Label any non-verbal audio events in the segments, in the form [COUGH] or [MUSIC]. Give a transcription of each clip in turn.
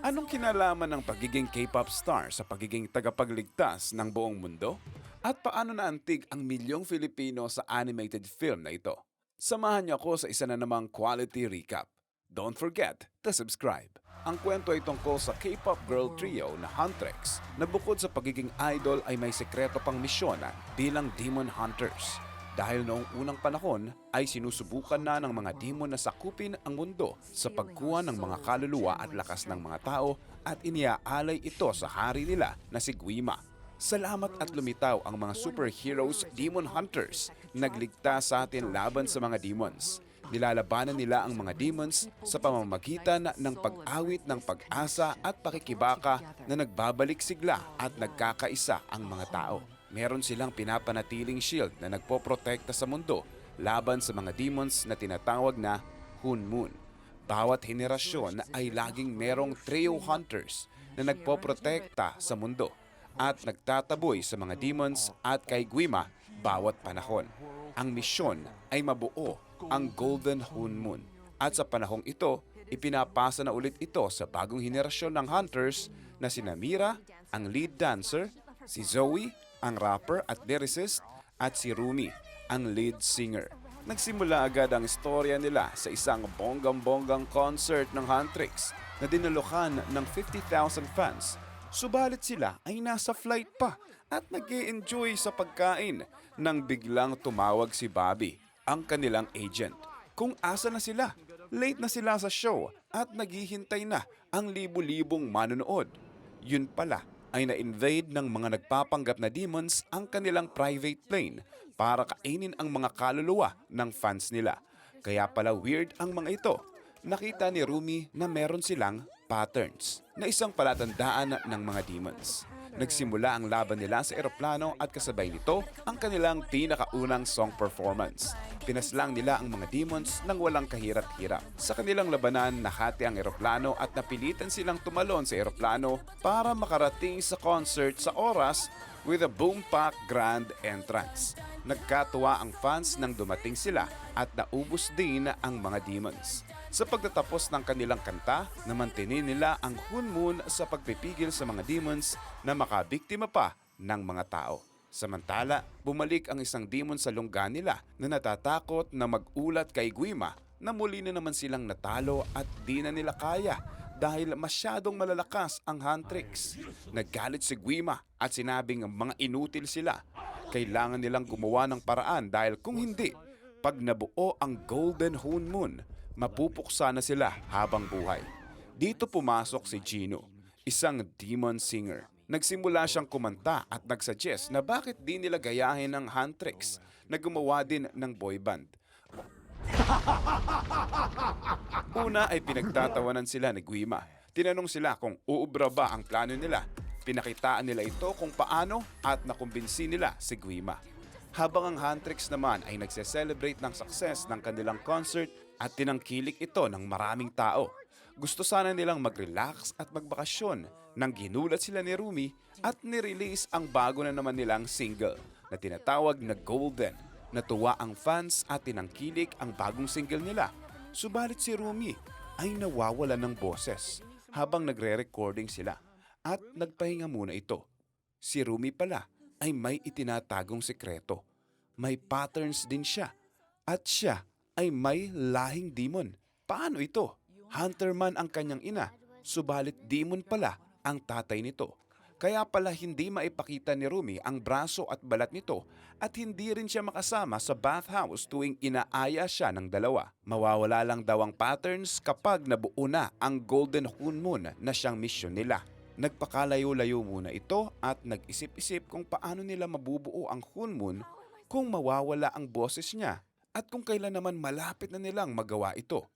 Anong kinalaman ng pagiging K-pop star sa pagiging tagapagligtas ng buong mundo? At paano naantig ang milyong Filipino sa animated film na ito? Samahan niyo ako sa isa na namang quality recap. Don't forget to subscribe. Ang kwento ay tungkol sa K-pop girl trio na Huntrix na bukod sa pagiging idol ay may sekreto pang misyon bilang Demon Hunters. Dahil noong unang panahon ay sinusubukan na ng mga demon na sakupin ang mundo sa pagkuha ng mga kaluluwa at lakas ng mga tao at iniaalay ito sa hari nila na si Guima. Salamat at lumitaw ang mga superheroes Demon Hunters. Nagligtas sa atin laban sa mga demons. Nilalabanan nila ang mga demons sa pamamagitan ng pag-awit ng pag-asa at pakikibaka na nagbabalik sigla at nagkakaisa ang mga tao. Meron silang pinapanatiling shield na nagpoprotekta sa mundo laban sa mga demons na tinatawag na Hun Moon. Bawat henerasyon ay laging merong trio hunters na nagpoprotekta sa mundo at nagtataboy sa mga demons at kay Guima bawat panahon. Ang misyon ay mabuo ang Golden Hun Moon at sa panahong ito, ipinapasa na ulit ito sa bagong henerasyon ng hunters na si Namira, ang lead dancer, si Zoe, ang rapper at lyricist, at si Rumi, ang lead singer. Nagsimula agad ang istorya nila sa isang bonggang-bonggang concert ng Huntrix na dinalokan ng 50,000 fans Subalit sila ay nasa flight pa at nag enjoy sa pagkain nang biglang tumawag si Bobby, ang kanilang agent. Kung asa na sila, late na sila sa show at naghihintay na ang libu-libong manonood. Yun pala ay na-invade ng mga nagpapanggap na demons ang kanilang private plane para kainin ang mga kaluluwa ng fans nila. Kaya pala weird ang mga ito nakita ni Rumi na meron silang patterns na isang palatandaan ng mga demons. Nagsimula ang laban nila sa eroplano at kasabay nito ang kanilang pinakaunang song performance. Pinaslang nila ang mga demons nang walang kahirap-hirap. Sa kanilang labanan, nahati ang eroplano at napilitan silang tumalon sa eroplano para makarating sa concert sa oras with a boom pack grand entrance. Nagkatuwa ang fans nang dumating sila at naubos din ang mga demons. Sa pagtatapos ng kanilang kanta, namantinin nila ang Hun Moon sa pagpipigil sa mga demons na makabiktima pa ng mga tao. Samantala, bumalik ang isang demon sa lungga nila na natatakot na magulat kay Guima na muli na naman silang natalo at di na nila kaya dahil masyadong malalakas ang Huntrix. Naggalit si Guima at sinabing mga inutil sila. Kailangan nilang gumawa ng paraan dahil kung hindi, pag nabuo ang Golden Hun Moon, mapupuksa na sila habang buhay. Dito pumasok si Gino, isang demon singer. Nagsimula siyang kumanta at nagsuggest na bakit di nila gayahin ang Huntrix na gumawa din ng boy band. [LAUGHS] Una ay pinagtatawanan sila ni Guima. Tinanong sila kung uubra ba ang plano nila. Pinakitaan nila ito kung paano at nakumbinsi nila si Guima. Habang ang Huntrix naman ay nagse-celebrate ng success ng kanilang concert at tinangkilik ito ng maraming tao. Gusto sana nilang mag-relax at magbakasyon nang ginulat sila ni Rumi at nirelease ang bago na naman nilang single na tinatawag na Golden. Natuwa ang fans at tinangkilik ang bagong single nila. Subalit si Rumi ay nawawala ng boses habang nagre-recording sila at nagpahinga muna ito. Si Rumi pala ay may itinatagong sekreto. May patterns din siya at siya ay may lahing demon. Paano ito? Hunter man ang kanyang ina, subalit demon pala ang tatay nito. Kaya pala hindi maipakita ni Rumi ang braso at balat nito at hindi rin siya makasama sa bathhouse tuwing inaaya siya ng dalawa. Mawawala lang daw ang patterns kapag nabuo na ang Golden Hun Moon na siyang mission nila. Nagpakalayo-layo muna ito at nag-isip-isip kung paano nila mabubuo ang Hun Moon kung mawawala ang boses niya at kung kailan naman malapit na nilang magawa ito.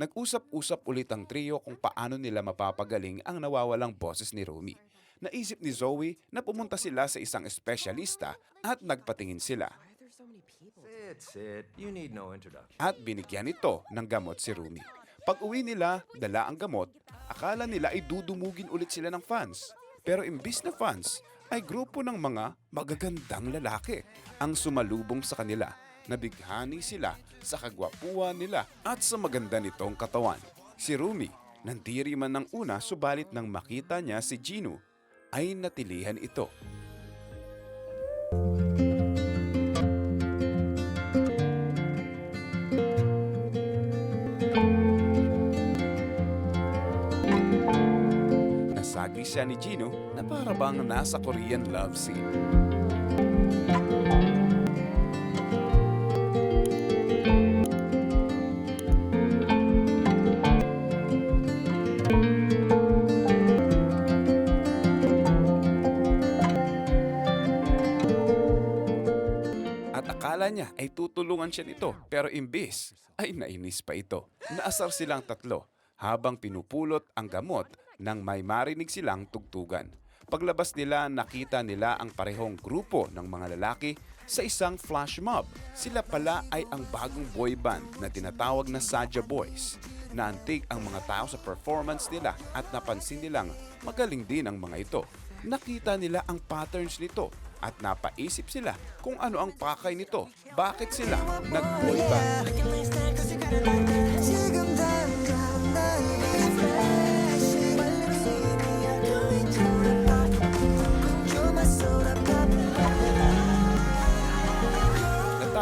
Nag-usap-usap ulit ang trio kung paano nila mapapagaling ang nawawalang boses ni Rumi. Naisip ni Zoe na pumunta sila sa isang espesyalista at nagpatingin sila. Sit, sit. You need no introduction. At binigyan ito ng gamot si Rumi. Pag uwi nila, dala ang gamot, akala nila ay dudumugin ulit sila ng fans. Pero imbis na fans, ay grupo ng mga magagandang lalaki ang sumalubong sa kanila. Nabighani sila sa kagwapuan nila at sa maganda nitong katawan. Si Rumi, Nandiri man ng una subalit nang makita niya si Gino ay natilihan ito. Siya ni Gino na para bang nasa Korean love scene. At akala niya ay tutulungan siya nito pero imbis ay nainis pa ito. Naasar silang tatlo habang pinupulot ang gamot nang may marinig silang tugtugan. Paglabas nila nakita nila ang parehong grupo ng mga lalaki sa isang flash mob. Sila pala ay ang bagong boy band na tinatawag na Saja Boys. Naantig ang mga tao sa performance nila at napansin nilang magaling din ang mga ito. Nakita nila ang patterns nito at napaisip sila kung ano ang pakay nito. Bakit sila nag-boy band?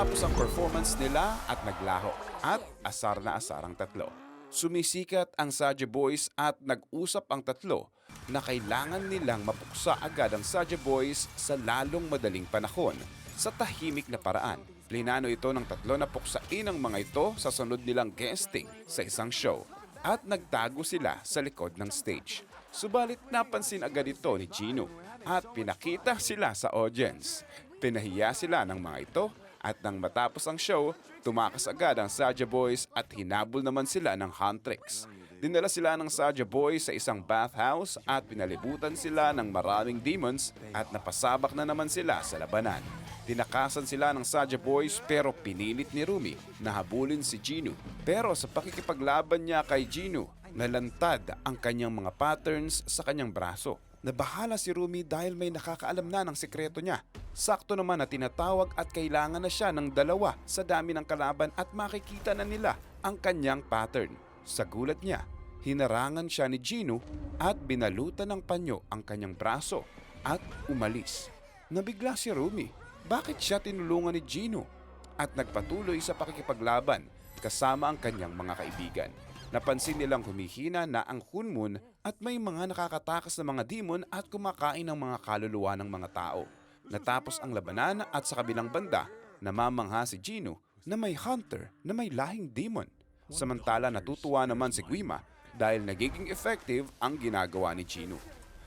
Natapos ang performance nila at naglaho at asar na asar ang tatlo. Sumisikat ang Saja Boys at nag-usap ang tatlo na kailangan nilang mapuksa agad ang Saja Boys sa lalong madaling panahon sa tahimik na paraan. Plinano ito ng tatlo na puksain ang mga ito sa sunod nilang guesting sa isang show at nagtago sila sa likod ng stage. Subalit napansin agad ito ni Gino at pinakita sila sa audience. Pinahiya sila ng mga ito at nang matapos ang show, tumakas agad ang Saja Boys at hinabol naman sila ng Huntrix. Dinala sila ng Saja Boys sa isang bathhouse at pinalibutan sila ng maraming demons at napasabak na naman sila sa labanan. Tinakasan sila ng Saja Boys pero pinilit ni Rumi na habulin si Gino. Pero sa pakikipaglaban niya kay Gino, nalantad ang kanyang mga patterns sa kanyang braso. Nabahala si Rumi dahil may nakakaalam na ng sikreto niya. Sakto naman na tinatawag at kailangan na siya ng dalawa sa dami ng kalaban at makikita na nila ang kanyang pattern. Sa gulat niya, hinarangan siya ni Gino at binalutan ng panyo ang kanyang braso at umalis. Nabigla si Rumi. Bakit siya tinulungan ni Gino? At nagpatuloy sa pakikipaglaban kasama ang kanyang mga kaibigan. Napansin nilang humihina na ang Hunmun at may mga nakakatakas na mga demon at kumakain ng mga kaluluwa ng mga tao. Natapos ang labanan at sa kabilang banda, namamangha si Gino na may hunter na may lahing demon. Samantala natutuwa naman si Guima dahil nagiging effective ang ginagawa ni Gino.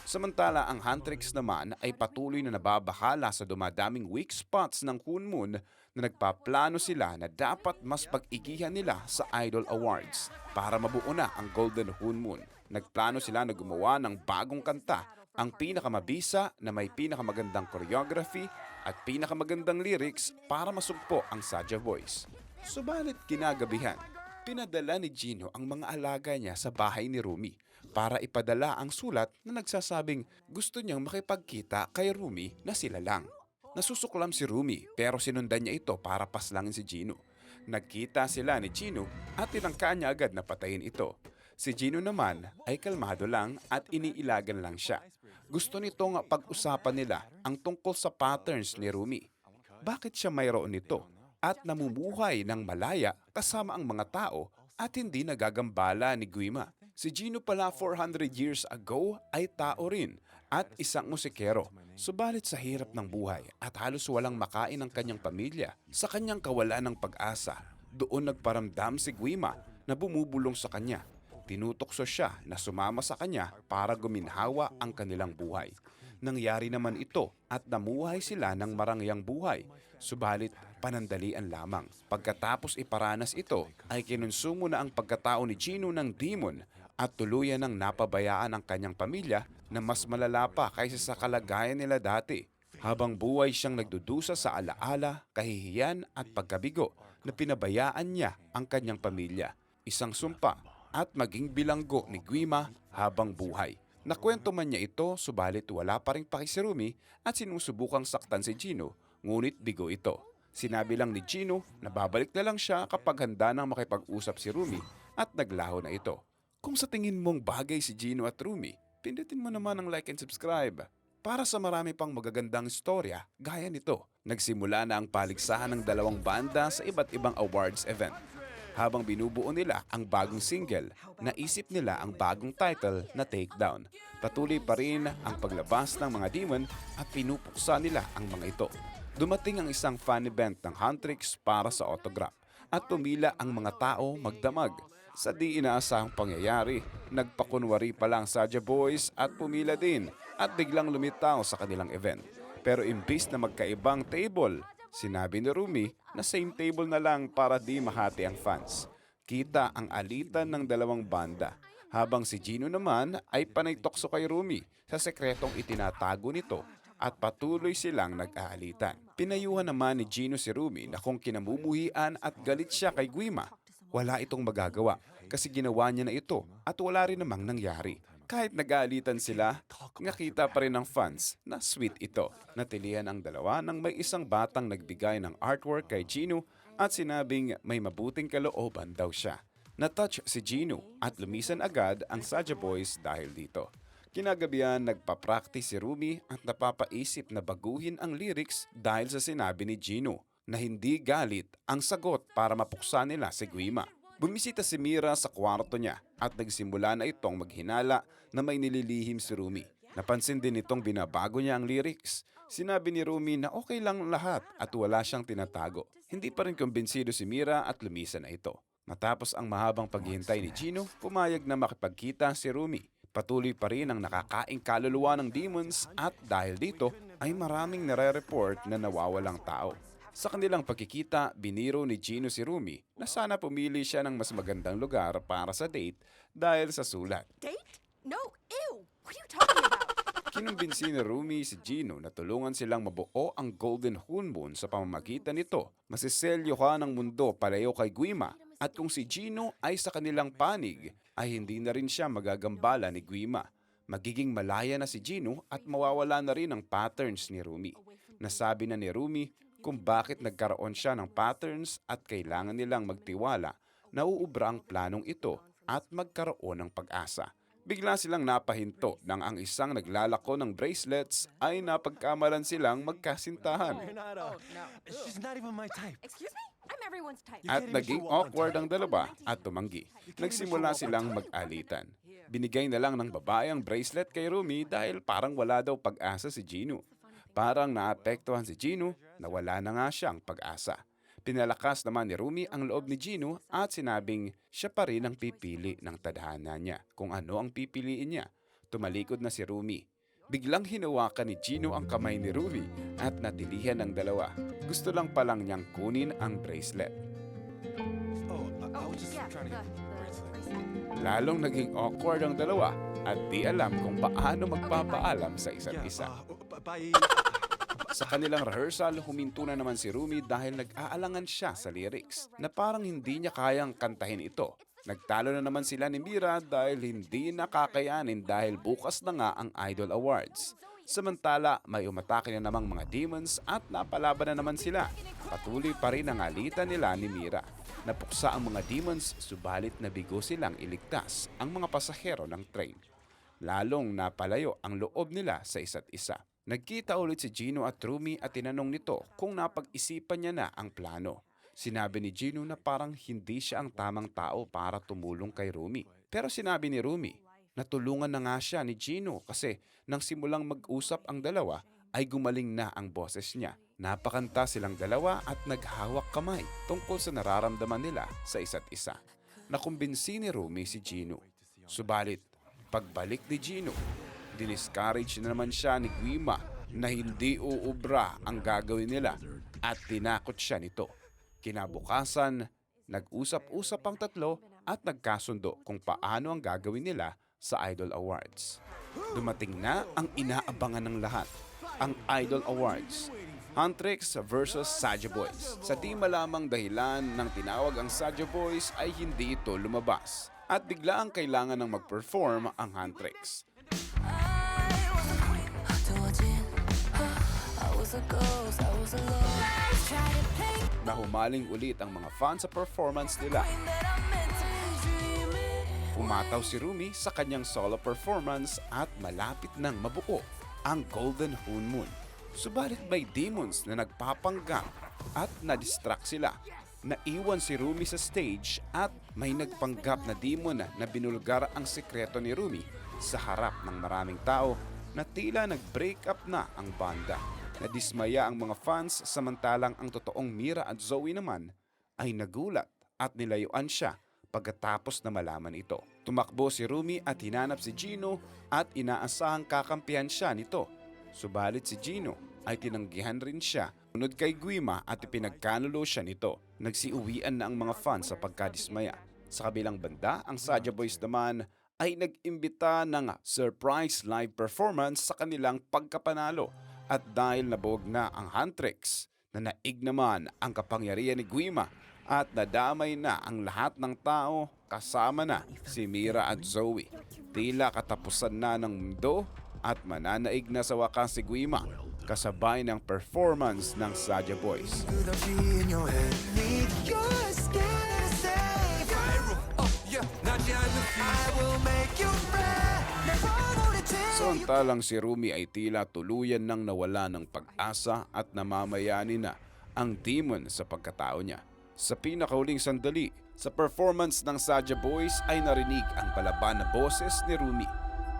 Samantala ang Huntrix naman ay patuloy na nababahala sa dumadaming weak spots ng Hunmun na nagpaplano sila na dapat mas pag-igihan nila sa Idol Awards para mabuo na ang Golden Hunmun. Nagplano sila na gumawa ng bagong kanta, ang pinakamabisa na may pinakamagandang choreography at pinakamagandang lyrics para masugpo ang Saja Voice. Subalit kinagabihan, pinadala ni Gino ang mga alaga niya sa bahay ni Rumi para ipadala ang sulat na nagsasabing gusto niyang makipagkita kay Rumi na sila lang. Nasusuklam si Rumi pero sinundan niya ito para paslangin si Gino. Nagkita sila ni Gino at tinangkaan niya agad na patayin ito. Si Gino naman ay kalmado lang at iniilagan lang siya. Gusto nitong pag-usapan nila ang tungkol sa patterns ni Rumi. Bakit siya mayroon nito? At namumuhay ng malaya kasama ang mga tao at hindi nagagambala ni Guima. Si Gino pala 400 years ago ay tao rin at isang musikero. Subalit sa hirap ng buhay at halos walang makain ang kanyang pamilya, sa kanyang kawalan ng pag-asa, doon nagparamdam si Guima na bumubulong sa kanya. Tinutokso siya na sumama sa kanya para guminhawa ang kanilang buhay. Nangyari naman ito at namuhay sila ng marangyang buhay. Subalit panandalian lamang. Pagkatapos iparanas ito, ay kinonsumo na ang pagkatao ni Gino ng demon at tuluyan ng napabayaan ang kanyang pamilya na mas malala pa kaysa sa kalagayan nila dati. Habang buhay siyang nagdudusa sa alaala, kahihiyan at pagkabigo na pinabayaan niya ang kanyang pamilya. Isang sumpa at maging bilanggo ni Guima habang buhay. Nakwento man niya ito, subalit wala pa rin pakisirumi at sinusubukang saktan si Gino, ngunit bigo ito. Sinabi lang ni Gino na babalik na lang siya kapag handa nang makipag-usap si Rumi at naglaho na ito. Kung sa tingin mong bagay si Gino at Rumi, pindutin mo naman ang like and subscribe. Para sa marami pang magagandang istorya gaya nito, nagsimula na ang paligsahan ng dalawang banda sa iba't ibang awards event. Habang binubuo nila ang bagong single, naisip nila ang bagong title na Takedown. Patuloy pa rin ang paglabas ng mga demon at pinupuksa nila ang mga ito. Dumating ang isang fan event ng Huntrix para sa autograph at pumila ang mga tao magdamag. Sa di inaasahang pangyayari, nagpakunwari pa lang Saja Boys at pumila din at biglang lumitaw sa kanilang event. Pero imbis na magkaibang table, sinabi ni Rumi na same table na lang para di mahati ang fans. Kita ang alitan ng dalawang banda. Habang si Gino naman ay panay tokso kay Rumi sa sekretong itinatago nito at patuloy silang nag-aalitan. Pinayuhan naman ni Gino si Rumi na kung kinamumuhian at galit siya kay Guima, wala itong magagawa kasi ginawa niya na ito at wala rin namang nangyari. Kahit nag-aalitan sila, nakita pa rin ng fans na sweet ito. Natilihan ang dalawa nang may isang batang nagbigay ng artwork kay Gino at sinabing may mabuting kalooban daw siya. Natouch si Gino at lumisan agad ang Saja Boys dahil dito. Kinagabihan nagpa-practice si Rumi at napapaisip na baguhin ang lyrics dahil sa sinabi ni Gino na hindi galit ang sagot para mapuksa nila si Guima. Bumisita si Mira sa kwarto niya at nagsimula na itong maghinala na may nililihim si Rumi. Napansin din itong binabago niya ang lyrics. Sinabi ni Rumi na okay lang lahat at wala siyang tinatago. Hindi pa rin kumbinsido si Mira at lumisan na ito. Matapos ang mahabang paghihintay ni Gino, pumayag na makipagkita si Rumi. Patuloy pa rin ang nakakaing kaluluwa ng demons at dahil dito ay maraming nare-report na nawawalang tao. Sa kanilang pagkikita, biniro ni Gino si Rumi na sana pumili siya ng mas magandang lugar para sa date dahil sa sulat. Date? No, ew. What are you talking about? [LAUGHS] Kinumbinsi ni Rumi si Gino na tulungan silang mabuo ang Golden Moon sa pamamagitan nito. Masiselyohan ang mundo palayo kay Guima at kung si Gino ay sa kanilang panig, ay hindi na rin siya magagambala ni Guima. Magiging malaya na si Gino at mawawala na rin ang patterns ni Rumi. Nasabi na ni Rumi kung bakit nagkaroon siya ng patterns at kailangan nilang magtiwala na uubra ang planong ito at magkaroon ng pag-asa. Bigla silang napahinto nang ang isang naglalako ng bracelets ay napagkamalan silang magkasintahan. Uh. Excuse me? I'm everyone's type. At naging awkward ang dalawa at tumanggi. Nagsimula silang mag-alitan. Binigay na lang ng babae ang bracelet kay Rumi dahil parang wala daw pag-asa si Gino. Parang naapektuhan si Gino na wala na nga siyang pag-asa. Pinalakas naman ni Rumi ang loob ni Gino at sinabing siya pa rin ang pipili ng tadhana niya kung ano ang pipiliin niya. Tumalikod na si Rumi. Biglang hinawakan ni Gino ang kamay ni Rumi at natilihan ng dalawa. Gusto lang palang niyang kunin ang bracelet. Oh, I, I Oh, was just yeah, trying to the, get the bracelet. bracelet. Lalong naging awkward ang dalawa at di alam kung paano magpapaalam sa isa't Yeah, isa. uh, b- bye. Sa kanilang rehearsal, huminto na naman si Rumi dahil nag-aalangan siya sa lyrics na parang hindi niya kayang kantahin ito. Nagtalo na naman sila ni Mira dahil hindi nakakayanin dahil bukas na nga ang Idol Awards. Samantala, may umatake na namang mga demons at napalaban na naman sila. Patuloy pa rin ang alitan nila ni Mira. Napuksa ang mga demons subalit nabigo silang iligtas ang mga pasahero ng train. Lalong napalayo ang loob nila sa isa't isa. Nagkita ulit si Gino at Rumi at tinanong nito kung napag-isipan niya na ang plano. Sinabi ni Gino na parang hindi siya ang tamang tao para tumulong kay Rumi. Pero sinabi ni Rumi, natulungan na nga siya ni Gino kasi nang simulang mag-usap ang dalawa ay gumaling na ang boses niya. Napakanta silang dalawa at naghawak kamay tungkol sa nararamdaman nila sa isa't isa. Nakumbinsi ni Rumi si Gino. Subalit, pagbalik ni Gino, diniscourage na naman siya ni Guima na hindi uubra ang gagawin nila at tinakot siya nito. Kinabukasan, nag-usap-usap ang tatlo at nagkasundo kung paano ang gagawin nila sa Idol Awards. Dumating na ang inaabangan ng lahat, ang Idol Awards. Huntrix versus Saja Boys. Sa di malamang dahilan ng tinawag ang Saja Boys ay hindi ito lumabas. At bigla ang kailangan ng mag-perform ang Huntrix. Humaling ulit ang mga fans sa performance nila. Pumataw si Rumi sa kanyang solo performance at malapit nang mabuo ang Golden Hoon Moon. Subalit may demons na nagpapanggap at na-distract sila. Naiwan si Rumi sa stage at may nagpanggap na demon na binulgar ang sekreto ni Rumi sa harap ng maraming tao na tila nag-break up na ang banda. Nadismaya ang mga fans samantalang ang totoong Mira at Zoe naman ay nagulat at nilayuan siya pagkatapos na malaman ito. Tumakbo si Rumi at hinanap si Gino at inaasahang kakampihan siya nito. Subalit si Gino ay tinanggihan rin siya unod kay Guima at ipinagkanulo siya nito. Nagsiuwian na ang mga fans sa pagkadismaya. Sa kabilang banda, ang Saja Boys naman ay nag-imbita ng surprise live performance sa kanilang pagkapanalo at dahil nabuog na ang Huntrix na naig naman ang kapangyarihan ni Guima at nadamay na ang lahat ng tao kasama na si Mira at Zoe. Tila katapusan na ng mundo at mananaig na sa wakas si Guima kasabay ng performance ng Saja Boys. Samantalang si Rumi ay tila tuluyan nang nawala ng pag-asa at namamayani na ang demon sa pagkatao niya. Sa pinakauling sandali, sa performance ng Saja Boys ay narinig ang palaban na boses ni Rumi.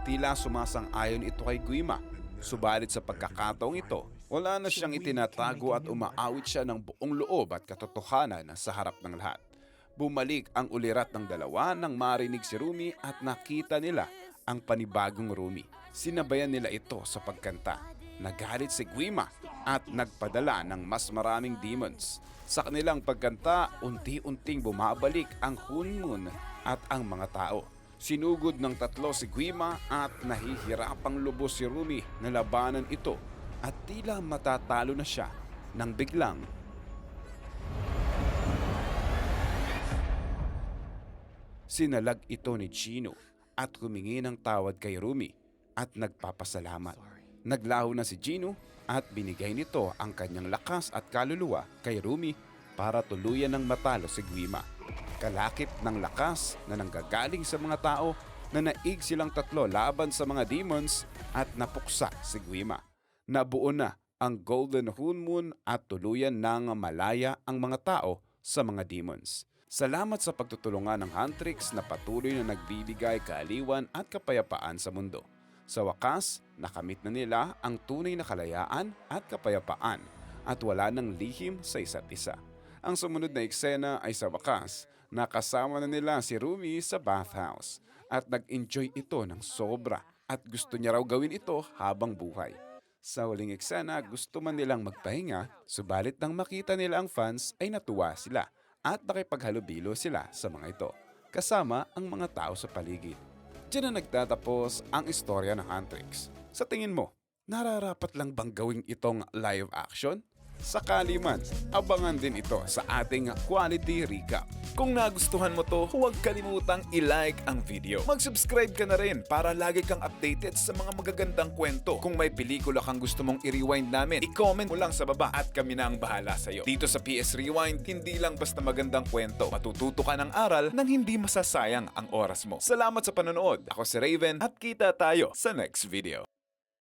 Tila sumasang-ayon ito kay Guima. Subalit sa pagkakataong ito, wala na siyang itinatago at umaawit siya ng buong loob at katotohanan sa harap ng lahat. Bumalik ang ulirat ng dalawa nang marinig si Rumi at nakita nila ang panibagong Rumi. Sinabayan nila ito sa pagkanta. Nagalit si Guima at nagpadala ng mas maraming demons. Sa kanilang pagkanta, unti-unting bumabalik ang Hun Moon at ang mga tao. Sinugod ng tatlo si Guima at nahihirapang lubos si Rumi na labanan ito at tila matatalo na siya nang biglang Sinalag ito ni Chino at humingi ng tawad kay Rumi at nagpapasalamat. Naglaho na si Gino at binigay nito ang kanyang lakas at kaluluwa kay Rumi para tuluyan ng matalo si Guima. Kalakip ng lakas na nanggagaling sa mga tao na naig silang tatlo laban sa mga demons at napuksa si Guima. Nabuo na ang Golden Hoon Moon at tuluyan ng malaya ang mga tao sa mga demons. Salamat sa pagtutulungan ng Huntrix na patuloy na nagbibigay kaaliwan at kapayapaan sa mundo. Sa wakas, nakamit na nila ang tunay na kalayaan at kapayapaan at wala ng lihim sa isa't isa. Ang sumunod na eksena ay sa wakas, nakasama na nila si Rumi sa bathhouse at nag-enjoy ito ng sobra at gusto niya raw gawin ito habang buhay. Sa huling eksena, gusto man nilang magpahinga, subalit nang makita nila ang fans ay natuwa sila at nakipaghalubilo sila sa mga ito, kasama ang mga tao sa paligid. Diyan na nagtatapos ang istorya ng Huntrix. Sa tingin mo, nararapat lang bang gawing itong live action? Sakali man, abangan din ito sa ating quality recap. Kung nagustuhan mo to, huwag kalimutang i-like ang video. Mag-subscribe ka na rin para lagi kang updated sa mga magagandang kwento. Kung may pelikula kang gusto mong i-rewind namin, i-comment mo lang sa baba at kami na ang bahala sa'yo. Dito sa PS Rewind, hindi lang basta magandang kwento. Matututo ka ng aral nang hindi masasayang ang oras mo. Salamat sa panonood. Ako si Raven at kita tayo sa next video.